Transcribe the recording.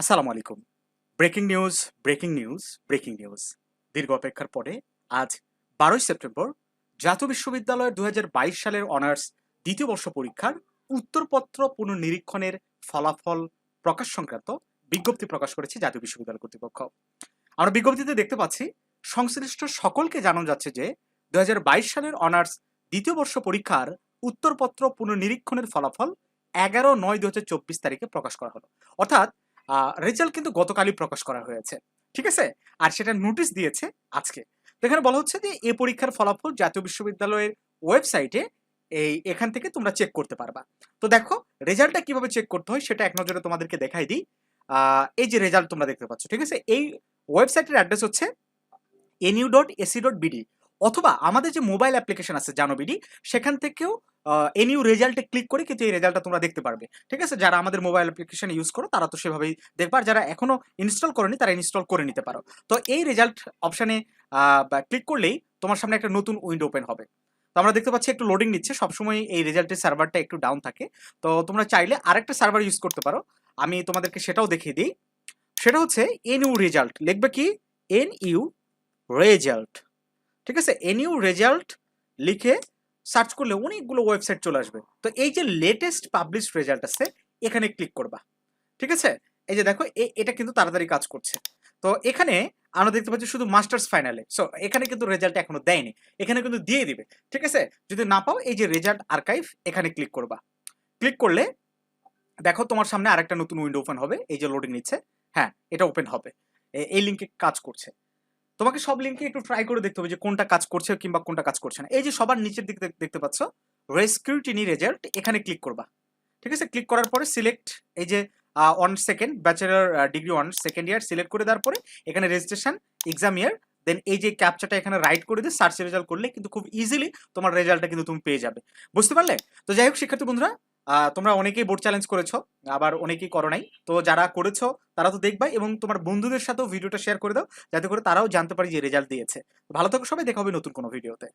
আসসালামু আলাইকুম। Breaking news breaking news breaking news. দীর্ঘ অপেক্ষার পরে আজ বারোই সেপ্টেম্বর, জাতীয় বিশ্ববিদ্যালয়ের দু হাজার বাইশ সালের অনার্স দ্বিতীয় বর্ষ পরীক্ষার উত্তরপত্র পুনর্নিরীক্ষণের ফলাফল প্রকাশ সংক্রান্ত বিজ্ঞপ্তি প্রকাশ করেছে জাতীয় বিশ্ববিদ্যালয় কর্তৃপক্ষ। আমরা বিজ্ঞপ্তিতে দেখতে পাচ্ছি, সংশ্লিষ্ট সকলকে জানানো যাচ্ছে যে দু হাজার বাইশ সালের অনার্স দ্বিতীয় বর্ষ পরীক্ষার উত্তরপত্র পুনর্নিরীক্ষণের ফলাফল এগারো নয় দু তারিখে প্রকাশ করা হলো। অর্থাৎ রেজাল্ট কিন্তু গতকালই প্রকাশ করা হয়েছে, ঠিক আছে? আর সেটা নোটিশ দিয়েছে আজকে। এখানে বলা হচ্ছে যে এই পরীক্ষার ফলাফল জাতীয় বিশ্ববিদ্যালয়ের ওয়েবসাইটে এই, এখান থেকে তোমরা চেক করতে পারবা। তো দেখো, রেজাল্টটা কীভাবে চেক করতে হয় সেটা এক নজরে তোমাদেরকে দেখাই দিই। এই যে রেজাল্ট তোমরা দেখতে পাচ্ছ, ঠিক আছে? এই ওয়েবসাইটের অ্যাড্রেস হচ্ছে NU dot AC dot BD অথবা আমাদের যে মোবাইল অ্যাপ্লিকেশন আছে জানো বিডি সেখান থেকেও এনইউ রেজাল্টে ক্লিক করে কিন্তু এই রেজাল্টটা তোমরা দেখতে পারবে। ঠিক আছে? যারা আমাদের মোবাইল অ্যাপ্লিকেশন ইউজ করো, তারা তো সেভাবেই দেখবে। আর যারা এখনও ইনস্টল করেনি, তারা ইনস্টল করে নিতে পারো। তো এই রেজাল্ট অপশানে ক্লিক করলেই তোমার সামনে একটা নতুন উইন্ডো ওপেন হবে। তো আমরা দেখতে পাচ্ছি একটু লোডিং নিচ্ছে। সবসময় এই রেজাল্টের সার্ভারটা একটু ডাউন থাকে। তো তোমরা চাইলে আরেকটা সার্ভার ইউজ করতে পারো। আমি তোমাদেরকে সেটাও দেখিয়ে দিই। সেটা হচ্ছে এন ইউ রেজাল্ট লিখবে কি? এন ইউ রেজাল্ট ঠিক আছে? এন ইউ রেজাল্ট লিখে সার্চ করলে অনেকগুলো ওয়েবসাইট চলে আসবে। তো এই যে লেটেস্ট পাবলিশ রেজাল্ট আছে, এখানে ক্লিক করবা। ঠিক আছে? এই যে দেখো এটা কিন্তু তাড়াতাড়ি কাজ করছে। তো এখানে আমরা দেখতে পাচ্ছি শুধু মাস্টার্স ফাইনালে সো এখানে কিন্তু রেজাল্ট এখনও দেয়নি। এখানে কিন্তু দিয়ে দিবে। ঠিক আছে? যদি না পাও, এই যে রেজাল্ট আর্কাইভ এখানে ক্লিক করবা। ক্লিক করলে দেখো তোমার সামনে আরেকটা নতুন উইন্ডো ওপেন হবে। এই যে লোডিং নিচ্ছে। হ্যাঁ এটা ওপেন হবে। এই লিঙ্কে কাজ করছে। তোমাকে সব লিঙ্কে একটু ট্রাই করে দেখতে হবে যে কোনটা কাজ করছে কিংবা কোনটা কাজ করছে না। এই যে সবার নিচের দিকে দেখ- দেখতে পাচ্ছ রেস্কিউটিনি রেজাল্ট এখানে ক্লিক করবা। ঠিক আছে? ক্লিক করার পরে সিলেক্ট এই যে on second bachelor degree on second year select করে দেওয়ার পরে এখানে রেজিস্ট্রেশন এক্সাম ইয়ার দেন এই যে ক্যাপচাটা এখানে রাইট করে দিয়ে সার্চ রেজাল্ট করলে কিন্তু খুব ইজিলি তোমার রেজাল্টটা কিন্তু তুমি পেয়ে যাবে। বুঝতে পারলে? তো যাই হোক, শিক্ষার্থী বন্ধুরা তোমরা অনেকেই বোর্ড চ্যালেঞ্জ করেছ, আবার অনেকেই করো নাই। তো যারা করেছ, তারা তো দেখবাই এবং তোমার বন্ধুদের সাথেও ভিডিওটা শেয়ার করে দাও, যাতে করে তারাও জানতে পারে যে রেজাল্ট দিয়েছে। ভালো থাকো সবাই, দেখা হবে নতুন কোনো ভিডিওতে